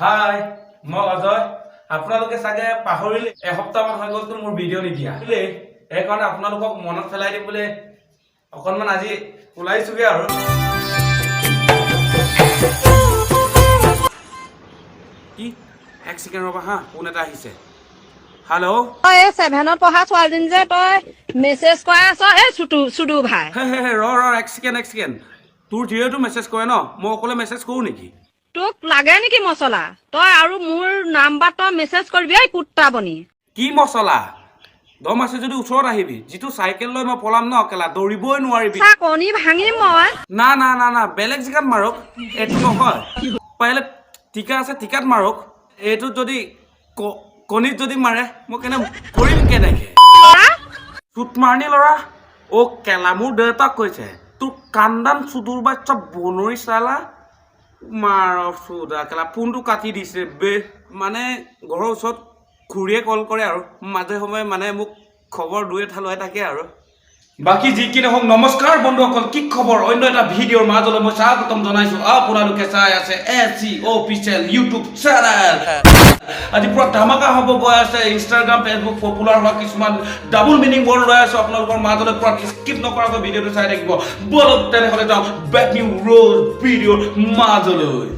High মই অজয়। আপোনালোকে চাগে পাহৰিলে এসপ্তাহমান হৈ গ'লতো মোৰ ভিডিঅ' নিদিয়া? সেইকাৰণে আপোনালোকক মনত পেলাই দিবলৈ অকণমান আজি ওলাইছোগে আৰু। কি এক ছেকেণ্ড ৰ'বা হা ফোন এটা আহিছে। হেল্ল' তই এই ছেভেনত পঢ়া ছোৱালীজনী যে তই মেছেজ কৰাই আছ এই চুটু চুডু ভাই। হে হে হে ৰ ৰ এক ছেকেণ্ড এক ছেকেণ্ড। তোৰ যিহেতু মেছেজ কৰে ন? মই অকলে মেছেজ কৰোঁ নেকি? তোক লাগে নেকি মছলা? তই আৰু মোৰ নাম্বাৰ তই মেছেজ কৰিবি এই কুত্তা বনি। কি মছলা? দম আছে যদি ওচৰত আহিবি যিটো চাইকেল লৈ মই পলাম ন কেলা দৌৰিবই নোৱাৰিবি। কণী ভাঙিম মই। না না না না বেলেগ জেগাত মাৰক এইটো নহয়। পাৰিলে টিকা আছে টিকাত মাৰক। এইটোত যদি কণীত যদি মাৰে মই কেনে কৰিম কেনেকে? চুট মাৰণি ল'ৰা। অ' কেলা মোৰ দেউতাক কৈছে তোৰ কান্দান চুদুৰ বাচ্চা বনৰি চালা মাৰ চুদা কেলা ফোনটো কাটি দিছে বে মানে ঘৰৰ ওচৰত খুৰীয়ে কল কৰে আৰু মাজে সময়ে মানে মোক খবৰ দুই এটা লৈ থাকে আৰু। বাকী যি কি নহওক নমস্কাৰ বন্ধুসকল, কি খবৰ? অন্য এটা ভিডিঅ'ৰ মাজলৈ মই স্বাগতম জনাইছো। আপোনালোকে চাই আছে A C official YouTube channel আজি পুৰা ধামাকা হ'ব গৈ আছে। ইনষ্টাগ্ৰাম ফেচবুক পপুলাৰ হোৱা কিছুমান ডাবল মিনিং ৱৰ্ড লৈ আছো। আপোনালোকৰ মাজলৈ পুৰা স্কিপ নকৰাকৈ ভিডিঅ'টো চাই থাকিব। বলক তেনেহ'লে যাওঁ বেক নিউ ৰোজ ভিডিঅ'ৰ মাজলৈ।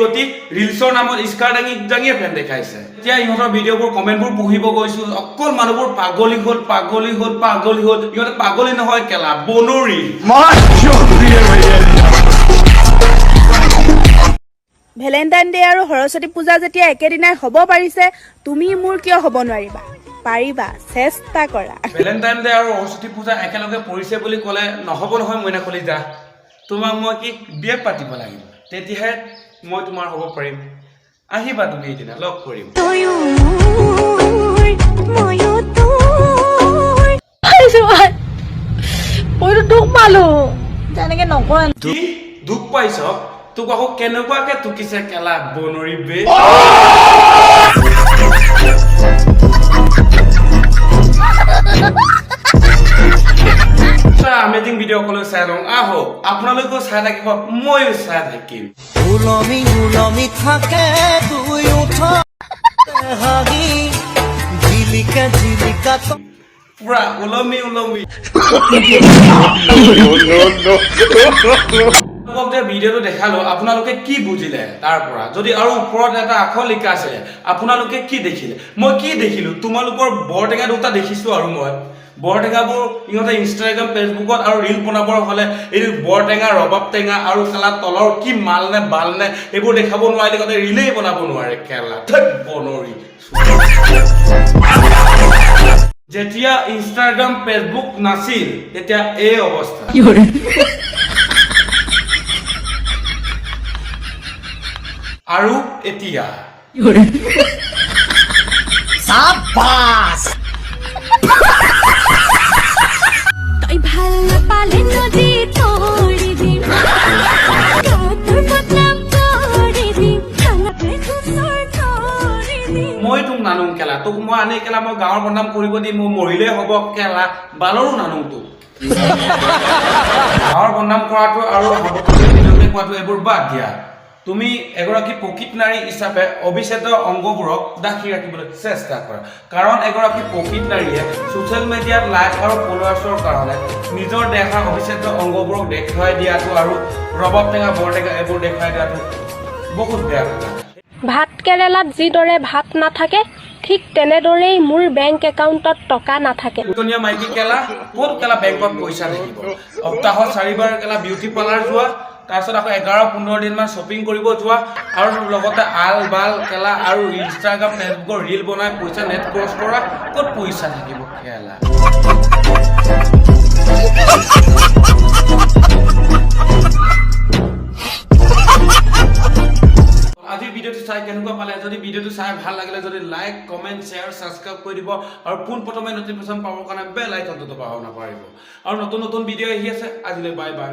গতি ৰিলছৰ নামত স্কাৰ দাঙি দাঙিয়ে ফেন দেখাইছে। এতিয়া ইহঁতৰ ভিডিঅ'বোৰ কমেণ্টবোৰ পঢ়িব গৈছো। অকল মানুহবোৰ পাগলী হ'ল পাগলী হ'ল পাগলী হ'ল। ইহঁতে পাগলী নহয় কেলা বনৰী। ভেলেণ্টাইন ডে' আৰু সৰস্বতী পূজা যেতিয়া একেদিনাই হ'ব পাৰিছে তুমি মোৰ কিয় হ'ব নোৱাৰিবা? পাৰিবা চেষ্টা কৰা। ভেলেণ্টাইন ডে আৰু সৰস্বতী পূজা একেলগে পৰিছে বুলি ক'লে নহ'ব নহয় মইনা কলিতা তোমাক মই কি বিয়ে পাতিব লাগিব তেতিয়াহে মই তোমাৰ হ'ব পাৰিম আহিবা তুমি এদিনা লগ কৰিম দুখ পাইছ তোক আকৌ কেনেকুৱাকে টুকিছে কেলা বনৰী বে আপোনালোকেও চাই থাকিব ময়ো চাই থাকিম। উলমি উলমি থাকে দুই উঠ। হাগি জিলিকা জিলিকা তো পুৰা ওলমি ওলমি। যে ভিডিঅ'টো দেখাল আপোনালোকে কি বুজিলে তাৰ পৰা? যদি আৰু ওপৰত এটা আখৰ লিখা আছে আপোনালোকে কি দেখিলে? মই কি দেখিলো? তোমালোকৰ বৰটেঙা দুটা দেখিছো আৰু মই। বৰটেঙাবোৰ ইহঁতে ইনষ্টাগ্ৰাম ফেচবুকত আৰু ৰিল বনাবৰ হ'লে এই বৰটেঙা ৰবাব টেঙা আৰু কেলা তলৰ কি মাল নে বাল নে এইবোৰ দেখাব নোৱাৰিলে সিহঁতে ৰিলেই বনাব নোৱাৰে ধেৎ বনৰী। যেতিয়া ইনষ্টাগ্ৰাম ফেচবুক নাছিল তেতিয়া এই অৱস্থা। আৰু এতিয়া। নানো কেলা তোক মই আনি কেলা মই গাঁৱৰ বদনাম কৰিব দিম মোৰ মৰিলেই হ'ব কেলা বালৰো নানো তোক। গাঁৱৰ বদনাম কৰাটো আৰু কোৱাটো এইবোৰ বাদ দিয়া। তুমি এগৰাকী প্ৰকৃত নাৰী হিচাপে অবিচ্ছেদ্য অংগবোৰক ডাকি ৰাখিবলৈ চেষ্টা কৰা। কাৰণ এগৰাকী প্ৰকৃত নাৰীয়ে ছ'চিয়েল মিডিয়াত লাইক আৰু ফলোৱাৰ্ছৰ কাৰণে নিজৰ দেখা অবিচ্ছেদ্য অংগবোৰক দেখুৱাই দিয়াটো আৰু ৰবাব টেঙা বৰটেঙা এইবোৰ দেখুৱাই দিয়াটো বহুত বেয়া কথা। কেৰেলাত যিদৰে ভাত নাথাকে ঠিক তেনেদৰেই মোৰ বেংক একাউণ্টত টকা নাথাকে। তাৰপিছত আকৌ এঘাৰ পোন্ধৰ দিনমান শ্বপিং কৰিব যোৱা আৰু লগতে আল বাল কেলা আৰু ইনষ্টাগ্ৰাম ফেচবুকৰ ৰিল বনাই পইচা নেট ক্ৰছ কৰা ক'ত পইচা থাকিব কেলা? যদি লাইক কমেণ্ট শ্বেয়াৰ ছাবস্ক্ৰাইব কৰি দিব আৰু পোনপ্ৰথমে নটিফিকেশ্যন পাবৰ কাৰণে বেল আইকনটো দবাব নাপাহৰিব আৰু নতুন নতুন ভিডিঅ' আহি আছে, আজিলৈ বাই বাই